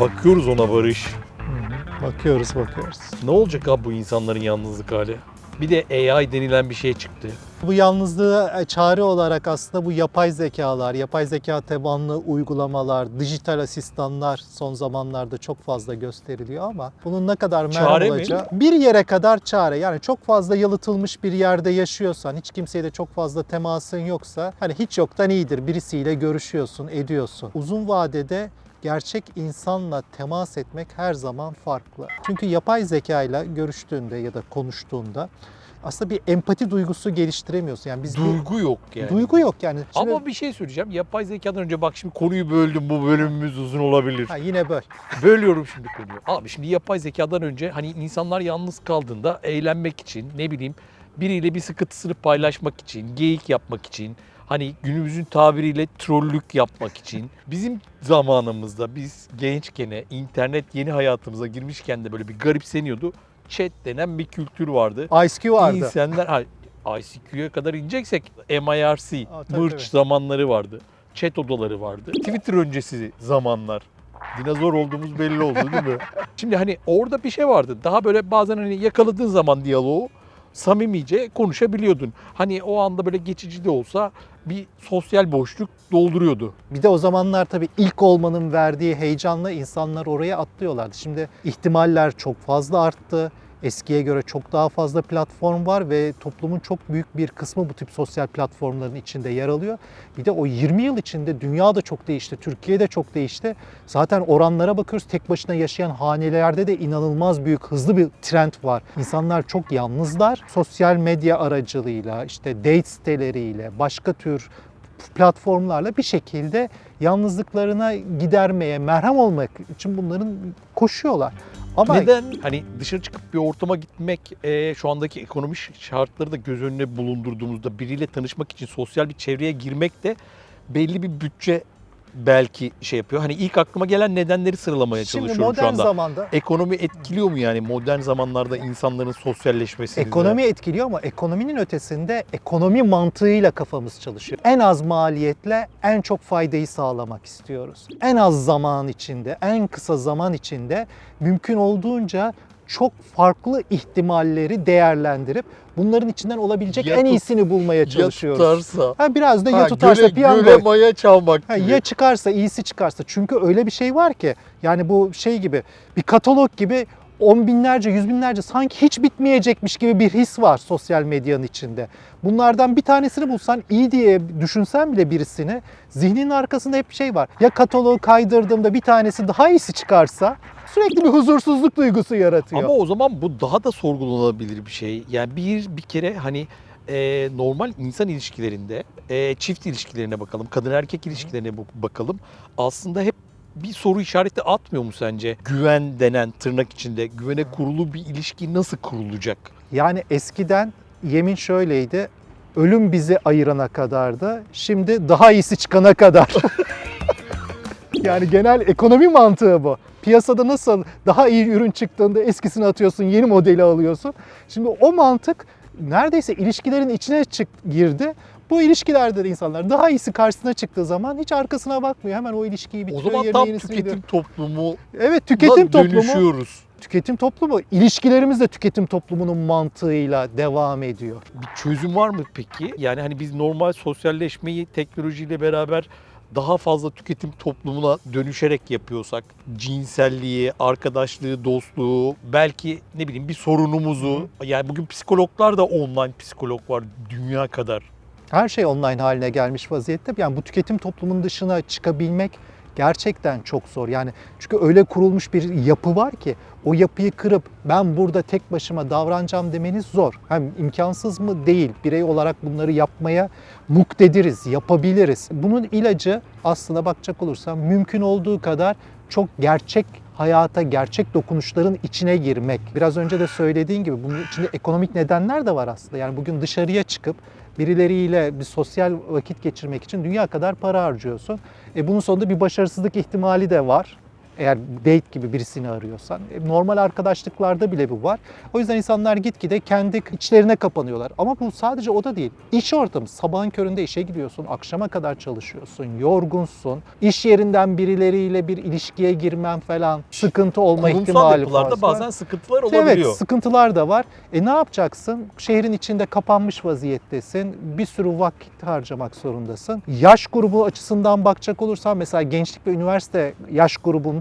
Bakıyoruz ona Barış. Bakıyoruz bakıyoruz. Ne olacak abi bu insanların yalnızlık hali? Bir de AI denilen bir şey çıktı. Bu yalnızlığa çare olarak aslında bu yapay zekalar, yapay zeka tabanlı uygulamalar, dijital asistanlar son zamanlarda çok fazla gösteriliyor ama bunun ne kadar mi? olacağı bir yere kadar çare. Yani çok fazla yalıtılmış bir yerde yaşıyorsan, hiç kimseyle çok fazla temasın yoksa hani hiç yoktan iyidir. Birisiyle görüşüyorsun, ediyorsun. Uzun vadede gerçek insanla temas etmek her zaman farklı. Çünkü yapay zeka ile görüştüğünde ya da konuştuğunda aslında bir empati duygusu geliştiremiyorsun. Yani biz bir- Duygu yok yani. duygu yok yani. Şimdi- Ama bir şey söyleyeceğim. Yapay zekadan önce bak şimdi konuyu böldüm. Bu bölümümüz uzun olabilir. ha, yine böyle. Bölüyorum şimdi konuyu. Abi şimdi yapay zekadan önce hani insanlar yalnız kaldığında eğlenmek için ne bileyim biriyle bir sıkıntısını paylaşmak için, geyik yapmak için, hani günümüzün tabiriyle trollük yapmak için bizim zamanımızda biz gençken internet yeni hayatımıza girmişken de böyle bir garipseniyordu. Chat denen bir kültür vardı. IceQ vardı. İnsanlar ha, ICQ'ya kadar ineceksek MIRC, Aa, tabii, tabii. zamanları vardı. Chat odaları vardı. Twitter öncesi zamanlar. Dinozor olduğumuz belli oldu değil mi? Şimdi hani orada bir şey vardı. Daha böyle bazen hani yakaladığın zaman diyaloğu samimice konuşabiliyordun. Hani o anda böyle geçici de olsa bir sosyal boşluk dolduruyordu. Bir de o zamanlar tabii ilk olmanın verdiği heyecanla insanlar oraya atlıyorlardı. Şimdi ihtimaller çok fazla arttı. Eskiye göre çok daha fazla platform var ve toplumun çok büyük bir kısmı bu tip sosyal platformların içinde yer alıyor. Bir de o 20 yıl içinde dünya da çok değişti, Türkiye de çok değişti. Zaten oranlara bakıyoruz tek başına yaşayan hanelerde de inanılmaz büyük hızlı bir trend var. İnsanlar çok yalnızlar. Sosyal medya aracılığıyla, işte date siteleriyle, başka tür platformlarla bir şekilde yalnızlıklarına gidermeye, merhem olmak için bunların koşuyorlar. Ama Neden? Hani dışarı çıkıp bir ortama gitmek e, şu andaki ekonomik şartları da göz önüne bulundurduğumuzda biriyle tanışmak için sosyal bir çevreye girmek de belli bir bütçe belki şey yapıyor. Hani ilk aklıma gelen nedenleri sıralamaya şimdi çalışıyorum şu modern anda. zamanda Ekonomi etkiliyor mu yani modern zamanlarda insanların sosyalleşmesini? de? ekonomi etkiliyor ama ekonominin ötesinde ekonomi mantığıyla kafamız çalışıyor. En az maliyetle en çok faydayı sağlamak istiyoruz. En az zaman içinde, en kısa zaman içinde mümkün olduğunca çok farklı ihtimalleri değerlendirip bunların içinden olabilecek Ya en tut- iyisini bulmaya Ya çalışıyoruz. tutarsa. Ha biraz da ya Ha, tutarsa göle, piyango. göle maya çalmak Ha, gibi. ya çıkarsa iyisi çıkarsa. Çünkü öyle bir şey var ki yani bu şey gibi bir katalog gibi on binlerce, yüz binlerce sanki hiç bitmeyecekmiş gibi bir his var sosyal medyanın içinde. Bunlardan bir tanesini bulsan iyi diye düşünsen bile birisini zihninin arkasında hep bir şey var. Ya kataloğu kaydırdığımda bir tanesi daha iyisi çıkarsa sürekli bir huzursuzluk duygusu yaratıyor. Ama o zaman bu daha da sorgulanabilir bir şey. Yani bir bir kere hani e, normal insan ilişkilerinde e, çift ilişkilerine bakalım, kadın erkek ilişkilerine bakalım. Aslında hep bir soru işareti atmıyor mu sence? Güven denen tırnak içinde güvene kurulu bir ilişki nasıl kurulacak? Yani eskiden yemin şöyleydi. Ölüm bizi ayırana kadardı. Şimdi daha iyisi çıkana kadar. yani genel ekonomi mantığı bu. Piyasada nasıl daha iyi ürün çıktığında eskisini atıyorsun, yeni modeli alıyorsun. Şimdi o mantık neredeyse ilişkilerin içine çık girdi. Bu ilişkilerde de insanlar daha iyisi karşısına çıktığı zaman hiç arkasına bakmıyor. Hemen o ilişkiyi O bitiriyor. zaman yerine tam tüketim gidiyor. toplumu Evet tüketim toplumu dönüşüyoruz. tüketim toplumu, ilişkilerimiz de tüketim toplumunun mantığıyla devam ediyor. Bir çözüm var mı peki? Yani hani biz normal sosyalleşmeyi teknolojiyle beraber daha fazla tüketim toplumuna dönüşerek yapıyorsak cinselliği, arkadaşlığı, dostluğu, belki ne bileyim bir sorunumuzu yani bugün psikologlar da online psikolog var dünya kadar. Her şey online haline gelmiş vaziyette. Yani bu tüketim toplumunun dışına çıkabilmek gerçekten çok zor. Yani çünkü öyle kurulmuş bir yapı var ki o yapıyı kırıp ben burada tek başıma davranacağım demeniz zor. Hem imkansız mı değil. Birey olarak bunları yapmaya muktediriz, yapabiliriz. Bunun ilacı aslında bakacak olursam mümkün olduğu kadar çok gerçek hayata, gerçek dokunuşların içine girmek. Biraz önce de söylediğin gibi bunun içinde ekonomik nedenler de var aslında. Yani bugün dışarıya çıkıp birileriyle bir sosyal vakit geçirmek için dünya kadar para harcıyorsun. E bunun sonunda bir başarısızlık ihtimali de var. Eğer date gibi birisini arıyorsan. E, Normal arkadaşlıklarda bile bu var. O yüzden insanlar gitgide kendi içlerine kapanıyorlar. Ama bu sadece o da değil. İş ortamı. Sabahın köründe işe gidiyorsun. Akşama kadar çalışıyorsun. Yorgunsun. İş yerinden birileriyle bir ilişkiye girmen falan sıkıntı olma Kurumsal ihtimali yapılarda fazla. bazen sıkıntılar olabiliyor. Evet sıkıntılar da var. E ne yapacaksın? Şehrin içinde kapanmış vaziyettesin. Bir sürü vakit harcamak zorundasın. Yaş grubu açısından bakacak olursan mesela gençlik ve üniversite yaş grubunda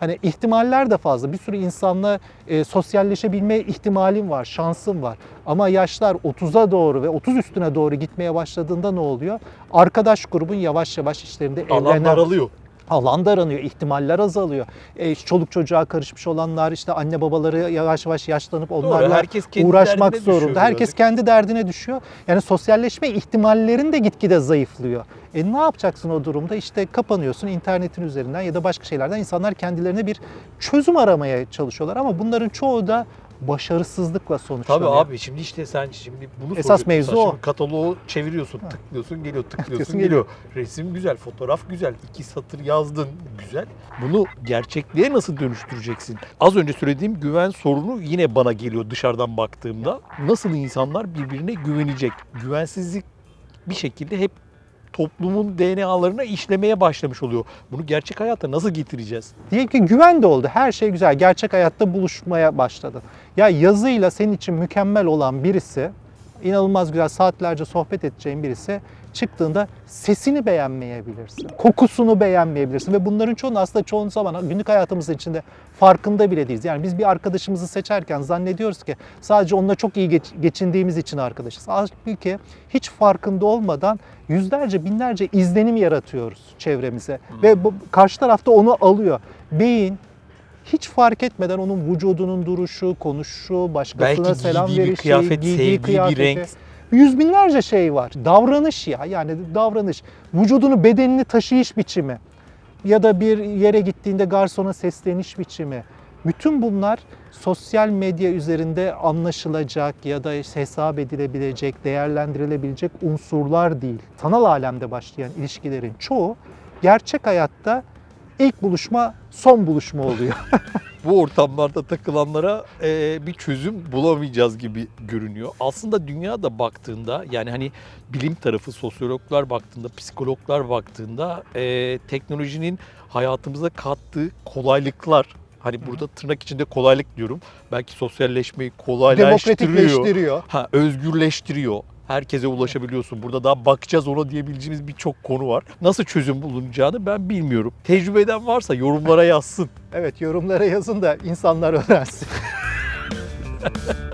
hani ihtimaller de fazla. Bir sürü insanla e, sosyalleşebilme ihtimalin var, şansın var. Ama yaşlar 30'a doğru ve 30 üstüne doğru gitmeye başladığında ne oluyor? Arkadaş grubun yavaş yavaş işlerinde Alan evlenen, daralıyor. Alan daranıyor, ihtimaller azalıyor. E, çoluk çocuğa karışmış olanlar işte anne babaları yavaş yavaş yaşlanıp Doğru, onlarla herkes kendi uğraşmak derdine düşüyor zorunda. Herkes birazcık. kendi derdine düşüyor. Yani sosyalleşme ihtimallerin de gitgide zayıflıyor. E ne yapacaksın o durumda? İşte kapanıyorsun internetin üzerinden ya da başka şeylerden insanlar kendilerine bir çözüm aramaya çalışıyorlar ama bunların çoğu da başarısızlıkla sonuçlanıyor. Tabii abi şimdi işte sen şimdi bunu Esas mevzu o. Şimdi kataloğu çeviriyorsun, tıklıyorsun, geliyor, Tıklıyorsun, geliyor. Resim güzel, fotoğraf güzel, iki satır yazdın, güzel. Bunu gerçekliğe nasıl dönüştüreceksin? Az önce söylediğim güven sorunu yine bana geliyor dışarıdan baktığımda. Nasıl insanlar birbirine güvenecek? Güvensizlik bir şekilde hep toplumun DNA'larına işlemeye başlamış oluyor. Bunu gerçek hayata nasıl getireceğiz? Diyelim ki güven de oldu. Her şey güzel. Gerçek hayatta buluşmaya başladı. Ya yazıyla senin için mükemmel olan birisi, inanılmaz güzel saatlerce sohbet edeceğin birisi çıktığında sesini beğenmeyebilirsin. Kokusunu beğenmeyebilirsin ve bunların çoğunu aslında çoğu zaman günlük hayatımızın içinde farkında bile değiliz. Yani biz bir arkadaşımızı seçerken zannediyoruz ki sadece onunla çok iyi geç- geçindiğimiz için arkadaşız. Halbuki hiç farkında olmadan yüzlerce binlerce izlenim yaratıyoruz çevremize ve bu, karşı tarafta onu alıyor. Beyin hiç fark etmeden onun vücudunun duruşu, konuşu, başkasına Belki selam verişi, kıyafet, giydiği sevdiği bir kıyafeti. renk. Yüz binlerce şey var. Davranış ya yani davranış. Vücudunu, bedenini taşıyış biçimi ya da bir yere gittiğinde garsona sesleniş biçimi. Bütün bunlar sosyal medya üzerinde anlaşılacak ya da işte hesap edilebilecek, değerlendirilebilecek unsurlar değil. Sanal alemde başlayan ilişkilerin çoğu gerçek hayatta ilk buluşma son buluşma oluyor. bu ortamlarda takılanlara e, bir çözüm bulamayacağız gibi görünüyor. Aslında dünyada baktığında yani hani bilim tarafı sosyologlar baktığında, psikologlar baktığında e, teknolojinin hayatımıza kattığı kolaylıklar Hani burada tırnak içinde kolaylık diyorum. Belki sosyalleşmeyi kolaylaştırıyor. Demokratikleştiriyor. Ha, özgürleştiriyor. Herkese ulaşabiliyorsun. Burada daha bakacağız ona diyebileceğimiz birçok konu var. Nasıl çözüm bulunacağını ben bilmiyorum. Tecrübeden varsa yorumlara yazsın. Evet yorumlara yazın da insanlar öğrensin.